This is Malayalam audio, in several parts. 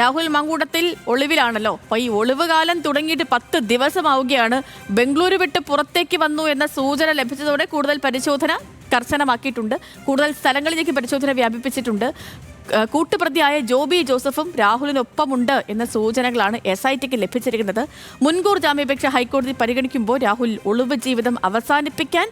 രാഹുൽ മങ്കൂട്ടത്തിൽ ഒളിവിലാണല്ലോ. അപ്പൊ ഈ ഒളിവ് കാലം തുടങ്ങിയിട്ട് പത്ത് ദിവസമാവുകയാണ്. ബംഗളൂരു വിട്ട് പുറത്തേക്ക് വന്നു എന്ന സൂചന ലഭിച്ചതോടെ കൂടുതൽ പരിശോധന കർശനമാക്കിയിട്ടുണ്ട്. കൂടുതൽ സ്ഥലങ്ങളിലേക്ക് പരിശോധന വ്യാപിപ്പിച്ചിട്ടുണ്ട്. കൂട്ടുപ്രതിയായ ജോബി ജോസഫും രാഹുലിനൊപ്പമുണ്ട് എന്ന സൂചനകളാണ് എസ് ഐ ടിക്ക് ലഭിച്ചിരിക്കുന്നത്. മുൻകൂർ ജാമ്യാപേക്ഷ ഹൈക്കോടതി പരിഗണിക്കുമ്പോൾ രാഹുൽ ഒളിവ് ജീവിതം അവസാനിപ്പിക്കാൻ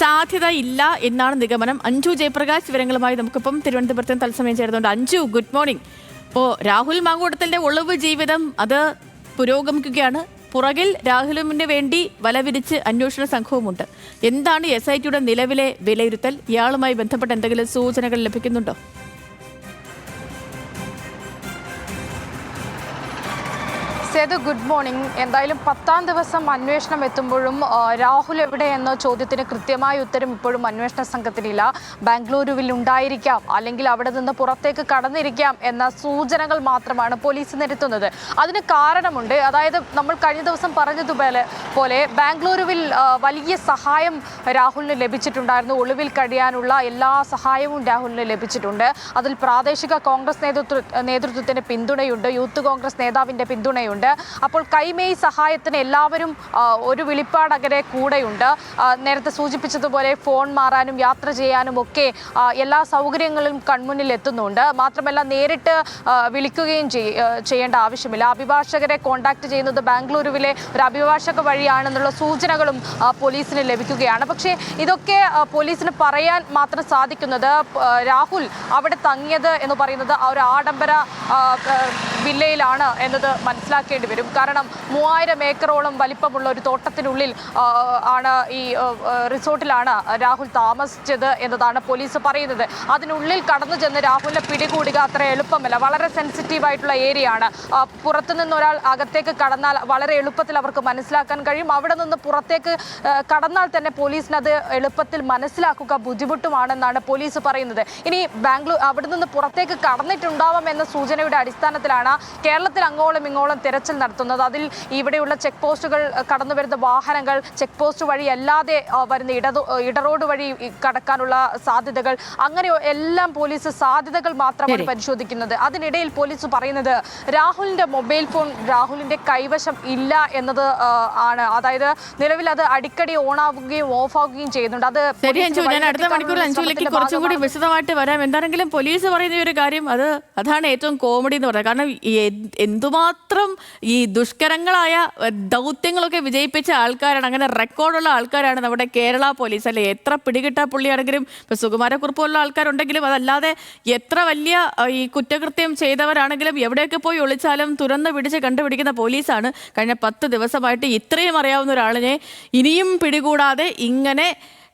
സാധ്യതയില്ല എന്നാണ് നിഗമനം. അഞ്ജു ജയപ്രകാശ് വിവരങ്ങളുമായി നമുക്കിപ്പം തിരുവനന്തപുരത്ത് തത്സമയം ചേരുന്നുണ്ട്. അഞ്ജു ഗുഡ് മോർണിംഗ് ഇപ്പോൾ രാഹുൽ മാങ്കൂട്ടത്തിന്റെ ഒളിവ് ജീവിതം അത് പുരോഗമിക്കുകയാണ്. പുറകിൽ രാഹുലിന് വേണ്ടി വലവിരിച്ച് അന്വേഷണ സംഘവുമുണ്ട്. എന്താണ് എസ് ഐ ടിയുടെ നിലവിലെ വിലയിരുത്തൽ? ഇയാളുമായി ബന്ധപ്പെട്ട എന്തെങ്കിലും സൂചനകൾ ലഭിക്കുന്നുണ്ടോ? സേതു ഗുഡ് മോർണിംഗ് എന്തായാലും പത്താം ദിവസം അന്വേഷണം എത്തുമ്പോഴും രാഹുൽ എവിടെ എന്ന ചോദ്യത്തിന് കൃത്യമായ ഉത്തരം ഇപ്പോഴും അന്വേഷണ സംഘത്തിനില്ല. ബാംഗ്ലൂരുവിൽ ഉണ്ടായിരിക്കാം അല്ലെങ്കിൽ അവിടെ നിന്ന് പുറത്തേക്ക് കടന്നിരിക്കാം എന്ന സൂചനകൾ മാത്രമാണ് പോലീസ് നിരത്തുന്നത്. അതിന് കാരണമുണ്ട് അതായത് നമ്മൾ കഴിഞ്ഞ ദിവസം പറഞ്ഞതുപോലെ പോലെ ബാംഗ്ലൂരുവിൽ വലിയ സഹായം രാഹുലിന് ലഭിച്ചിട്ടുണ്ടായിരുന്നു. ഒളിവിൽ കഴിയാനുള്ള എല്ലാ സഹായവും രാഹുലിന് ലഭിച്ചിട്ടുണ്ട്. അതിൽ പ്രാദേശിക കോൺഗ്രസ് നേതൃത്വ നേതൃത്വത്തിന് പിന്തുണയുണ്ട് യൂത്ത് കോൺഗ്രസ് നേതാവിന്റെ പിന്തുണയുണ്ട്. അപ്പോൾ കൈമേയ് സഹായത്തിന് എല്ലാവരും ഒരു വിളിപ്പാടകരെ കൂടെയുണ്ട്. നേരത്തെ സൂചിപ്പിച്ചതുപോലെ ഫോൺ മാറാനും യാത്ര ചെയ്യാനും ഒക്കെ എല്ലാ സൗകര്യങ്ങളും കൺമുന്നിൽ എത്തുന്നുണ്ട്. മാത്രമല്ല നേരിട്ട് വിളിക്കുകയും ചെയ്യേണ്ട ആവശ്യമില്ല. അഭിഭാഷകരെ കോൺടാക്ട് ചെയ്യുന്നത് ബാംഗ്ലൂരുവിലെ ഒരു അഭിഭാഷക വഴിയാണെന്നുള്ള സൂചനകളും പോലീസിന് ലഭിക്കുകയാണ്. പക്ഷേ ഇതൊക്കെ പോലീസിന് പറയാൻ മാത്രം സാധിക്കുന്നത് രാഹുൽ അവിടെ തങ്ങിയത് എന്ന് പറയുന്നത് ആ ഒരു ആഡംബര വില്ലയിലാണ് എന്നത് മനസ്സിലാക്കേണ്ടി വരും. കാരണം മൂവായിരം ഏക്കറോളം വലിപ്പമുള്ള ഒരു തോട്ടത്തിനുള്ളിൽ ആണ് ഈ റിസോർട്ടിലാണ് രാഹുൽ താമസിച്ചത് എന്നതാണ് പോലീസ് പറയുന്നത്. അതിനുള്ളിൽ കടന്നു ചെന്ന് രാഹുലിനെ പിടികൂടുക അത്ര എളുപ്പമല്ല. വളരെ സെൻസിറ്റീവ് ആയിട്ടുള്ള ഏരിയയാണ് പുറത്തുനിന്ന് പുറത്തു നിന്നൊരാൾ അകത്തേക്ക് കടന്നാൽ വളരെ എളുപ്പത്തിൽ അവർക്ക് മനസ്സിലാക്കാൻ കഴിയും. അവിടെ നിന്ന് പുറത്തേക്ക് കടന്നാൽ തന്നെ പോലീസിന് അത് എളുപ്പത്തിൽ മനസ്സിലാക്കുക ബുദ്ധിമുട്ടുമാണെന്നാണ് പോലീസ് പറയുന്നത്. ഇനി ബാംഗ്ലൂർ അവിടെ നിന്ന് പുറത്തേക്ക് കടന്നിട്ടുണ്ടാവാം എന്ന സൂചനയുടെ അടിസ്ഥാനത്തിലാണ് കേരളത്തിൽ അങ്ങോളം ഇങ്ങോളം തിരച്ചിൽ നടത്തുന്നത്. അതിൽ ഇവിടെയുള്ള ചെക്ക് പോസ്റ്റുകൾ കടന്നു വരുന്ന വാഹനങ്ങൾ ചെക്ക് പോസ്റ്റ് വഴി അല്ലാതെ വരുന്ന ഇട ഇടറോഡ് വഴി കടക്കാനുള്ള സാധ്യതകൾ അങ്ങനെ എല്ലാം പോലീസ് സാധ്യതകൾ മാത്രമാണ്. പരിശോധിക്കുന്നത്. അതിനിടയിൽ പോലീസ് പറയുന്നത് രാഹുലിന്റെ മൊബൈൽ ഫോൺ രാഹുലിന്റെ കൈവശം ഇല്ല എന്നത് ആണ്. അതായത് നിലവിൽ അത് അടിക്കടി ഓണാവുകയും ആവുകയും ഓഫ് ആവുകയും ചെയ്യുന്നുണ്ട് അത് അടുത്ത മണിക്കൂർ അഞ്ചുലേക്ക് കുറച്ചും കൂടി വിശദമായിട്ട് വരാം. എന്താണെങ്കിലും പോലീസ് പറയുന്ന ഒരു കാര്യം അത് അതാണ് ഏറ്റവും കോമഡി എന്ന് പറയുന്നത്. കാരണം ഈ എന്ത് എന്തുമാത്രം ഈ ദുഷ്കരങ്ങളായ ദൗത്യങ്ങളൊക്കെ വിജയിപ്പിച്ച ആൾക്കാരാണ് അങ്ങനെ റെക്കോർഡുള്ള ആൾക്കാരാണ് നമ്മുടെ കേരള പോലീസ് അല്ലെ? എത്ര പിടികിട്ട പുള്ളിയാണെങ്കിലും ഇപ്പൊ സുകുമാരക്കുറിപ്പ് പോലുള്ള ആൾക്കാരുണ്ടെങ്കിലും അതല്ലാതെ എത്ര വലിയ ഈ കുറ്റകൃത്യം ചെയ്തവരാണെങ്കിലും എവിടെയൊക്കെ പോയി ഒളിച്ചാലും തുറന്ന് പിടിച്ച് കണ്ടുപിടിക്കുന്ന പോലീസാണ്. കഴിഞ്ഞ പത്ത് ദിവസമായിട്ട് ഇത്രയും അറിയാവുന്ന ഒരാളിനെ ഇനിയും പിടികൂടാതെ ഇങ്ങനെ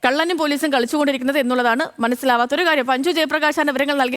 കള്ളനും പോലീസും കളിച്ചുകൊണ്ടിരിക്കുന്നത് എന്നുള്ളതാണ് മനസ്സിലാവാത്തൊരു കാര്യം. പഞ്ചു ജയപ്രകാശാണ് വിവരങ്ങൾ നൽകി